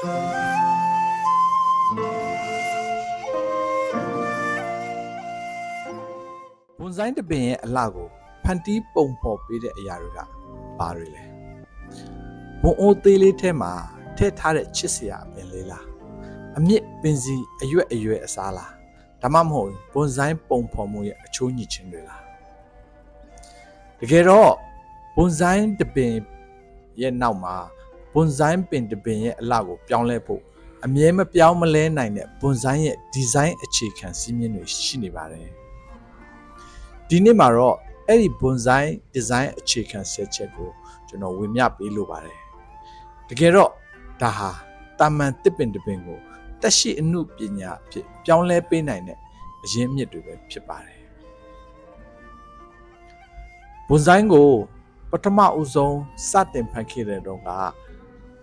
ဘွန်ဆိုင်တပင်ရဲ့အလှကိုဖန်တီးပုံဖော်ပေးတဲ့အရာတွေကဘာတွေလဲဘွန်အိုသေးလေးထဲမှာထည့်ထားတဲ့ချစ်စရာအပင်လေးလားအမြင့်ပင်စီအရွက်အရွယ်အစားလားဒါမှမဟုတ်ဘွန်ဆိုင်ပုံဖော်မှုရဲ့အချိုးညစ်ခြင်းတွေလားတကယ်တော့ဘွန်ဆိုင်တပင်ရဲ့နောက်မှာ ဘွန်ဆိုင်ပင်တပင်ရဲ့အလှကိုပြောင်းလဲဖို့အမြဲမပြောင်းမလဲနိုင်တဲ့ဘွန်ဆိုင်ရဲ့ဒီဇိုင်းအခြေခံစည်းမျဉ်းတွေရှိနေပါတယ်ဒီနေ့မှာတော့အဲ့ဒီဘွန်ဆိုင်ဒီဇိုင်းအခြေခံဆက်ချက်ကိုကျွန်တော်ဝင်မြပေးလိုပါတယ်တကယ်တော့ဒါဟာတာမန်တစ်ပင်တစ်ပင်ကိုတက်ရှိအမှုပညာအဖြစ်ပြောင်းလဲပေးနိုင်တဲ့အရင်းအမြစ်တွေပဲဖြစ်ပါတယ်ဘွန်ဆိုင်ကိုပထမဦးဆုံးစတင်ဖန်ခဲ့တဲ့တော့က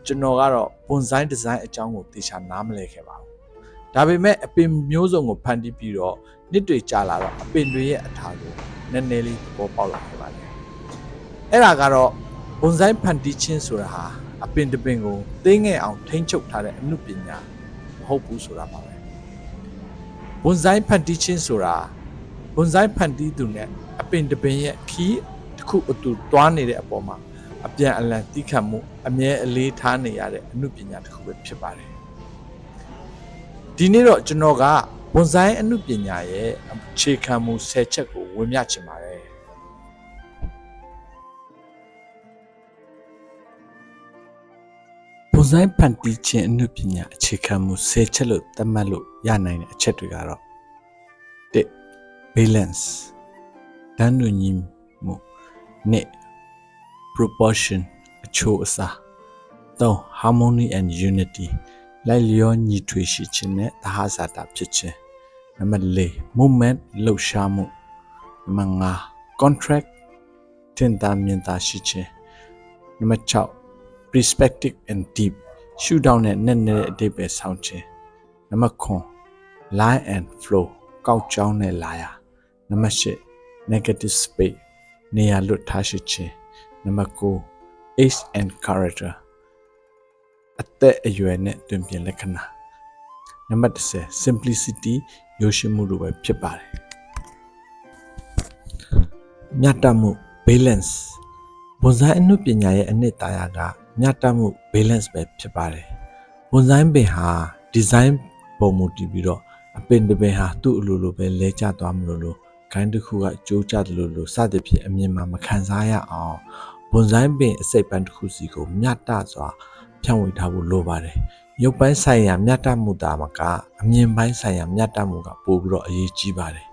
ကျွန်တော်ကတော့ဘွန်ဆိုင်ဒီဇိုင်းအကြောင်းကိုသေချာနားမလည်ခဲ့ပါဘူးဒါပေမဲ့အပင်မျိုးစုံကိုဖန်တီးပြီးတော့နှစ်တွေကြာလာတော့အပင်တွေရဲ့အထာကိုနည်းနည်းလေးပေါ်ပေါက်လာခဲ့ပါတယ်အဲ့ဒါကတော့ဘွန်ဆိုင်ဖန်တီးခြင်းဆိုတာဟာအပင်တစ်ပင်ကိုသိငယ်အောင်ထိန်းချုပ်ထားတဲ့အမှုပညာမဟုတ်ဘူးဆိုတာပါပဲဘွန်ဆိုင်ဖန်တီးခြင်းဆိုတာဘွန်ဆိုင်ဖန်တီးသူနဲ့အပင်တစ်ပင်ရဲ့ခီးတစ်ခုအတူတွားနေတဲ့အပေါ်မှာ အပြန်အလှန်တိခတ်မှုအမြဲအလေးထားနေရတဲ့အမှုပညာတစ်ခုပဲဖြစ်ပါတယ်ဒီနေ့တော့ကျွန်တော်ကဘွန်ဆိုင်အမှုပညာရဲ့အခြေခံမှု၁၀ချက်ကိုဝင်မြချင်ပါတယ်ဘွန်ဆိုင်ဖန်တီးခြင်းအမှုပညာအခြေခံမှု၁၀ချက်လို့သတ်မှတ်လို့ရနိုင်တဲ့အချက်တွေကတော့၁ balance တန်းတူညီမှု၂ proportion အချိုးအစား၃ harmony and unity လိုက်လျောညီထွေရှိခြင်းနဲ့သဟဇာတာဖြစ်ခြင်းနံပါတ်၄ movement လှုပ်ရှားမှုနံပါတ်၅ contract တင်တာမြင်တာရှိခြင်းနံပါတ်6 perspective and deep ရှုထောင့်နဲ့နက်နဲတဲ့အတိတ်ပဲဆောင်းခြင်းနံပါတ်9 line and flow ကောက်ကြောင်းနဲ့လာရနံပါတ်10 negative space နေရာလွတ်ထားရှိခြင်း နံပါတ်9 age and character အသက်အရွယ်နဲ့တွင်ပြင်လက္ခဏာနံပါတ်10 simplicity ရိုးရှင်းမှုလိုပဲဖြစ်ပါတယ်မြတ်တမှု balance ဘွန်ဆိုင်အမှုပညာရဲ့အနှစ်သာရကမြတ်တမှု balance ပဲဖြစ်ပါတယ်ဘွန်ဆိုင်ပင်ဟာ design ပုံမူတည်ပြီးတော့အပင်တစ်ပင်ဟာသူ့အလိုလိုပဲလဲကျသွားမလို့လို့ခိုင်းတစ်ခုကကြိုးကျတယ်လို့လို့စသဖြင့်အမြင်မှာမခံစားရအောင် ဘွန်ဆိုင်ပင်အစိပ်ပန်းတစ်ခုစီကိုမြတ်တစွာဖြန့်ဝေထားဖို့လိုပါတယ်ရုပ်ပိုင်းဆိုင်ရာမြတ်တမှုတာမကအမြင်ပိုင်းဆိုင်ရာမြတ်တမှုကပို့ပြီးတော့အရေးကြီးပါတယ်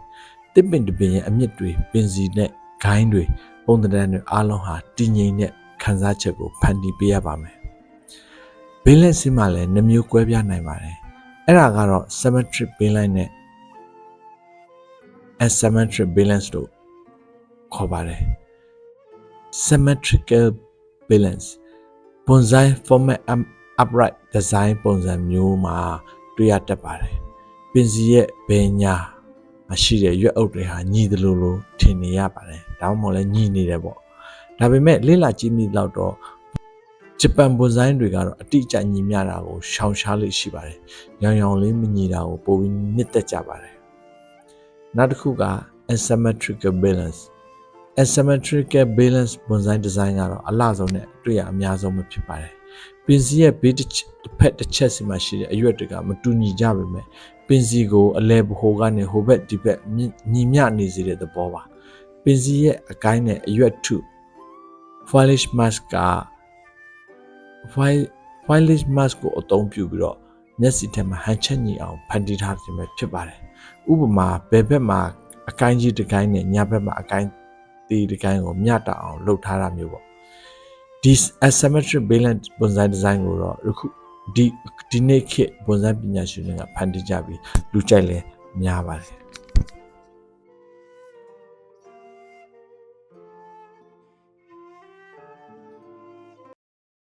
တစ်ပင်တစ်ပင်ရဲ့အမြင့်တွေပင်စီနဲ့ဂိုင်းတွေပုံသဏ္ဍာန်တွေအားလုံးဟာတည်ငြိမ်တဲ့ခံစားချက်ကိုဖန်တီးပေးရပါမယ်ဘေးလက်စီမှာလည်းနှမျိုးကွဲပြားနိုင်ပါတယ်အဲ့ဒါကတော့ symmetric baseline နဲ့ asymmetric balance တို့ခေါ်ပါတယ် symmetrical balance ဘွန်ဆိုင် format up- upright design ပုံစံမျိုးမှာတွေ့ရတတ်ပါတယ်ပင်စီရဲ့ဘယ်ညာမရှိတဲ့ရွက်အုပ်တွေဟာညီတယ်လို့လို့ထင်နေရပါတယ်ဒါမှမဟုတ်လည်းညီနေတယ်ပေါ့ဒါပေမဲ့လိလာကြည့်မိတော့တော့ဂျပန်ဘွန်ဆိုင်တွေကတော့အတိအကျညီမျှတာကိုရှောင်ရှားလို့ရှိပါတယ်ရောင်ရောင်လေးမညီတာကိုပိုပြီးမြင့်တက်ကြပါတယ်နောက်တစ်ခုက asymmetrical balance asymmetrical balance ဘွန်ဆိုင်ဒီဇိုင်းကတော့အလှဆုံးနဲ့အတွေ့ရအများဆုံးပဲဖြစ်ပါတယ်ပင်စီရဲ့ဘေးတစ်ချက်တစ်ဖက်တစ်ချက်စီမှာရှိတဲ့အရွက်တွေကမတူညီကြပါမယ်ပင်စီကိုအလဲဘိုကနေဟိုဘက်ဒီဘက်မြင့်ညီမျှနေစေတဲ့သဘောပါပင်စီရဲ့အကိုင်းနဲ့အရွက်ထု foilish mask က foil foilish mask ကိုအသုံးပြုပြီးတော့မျက်စိထဲမှာဟန်ချက်ညီအောင်ဖန်တီးထားခြင်းပဲဖြစ်ပါတယ်ဥပမာဘယ်ဘက်မှာအကိုင်းကြီးတစ်ကိုင်းနဲ့ညာဘက်မှာအကိုင်း တီးတစ်ကိုင်းကိုမျှတအောင်လှုပ်ထားတာမျိုးပေါ့ဒီ asymmetric balance ပုံစံဒီဇိုင်းကိုတော့အခုဒီဒီနေ့ခေတ်ပုံစံပညာရှင်တွေကဖန်တီးကြပြီးလူကြိုက်လဲများပါတယ်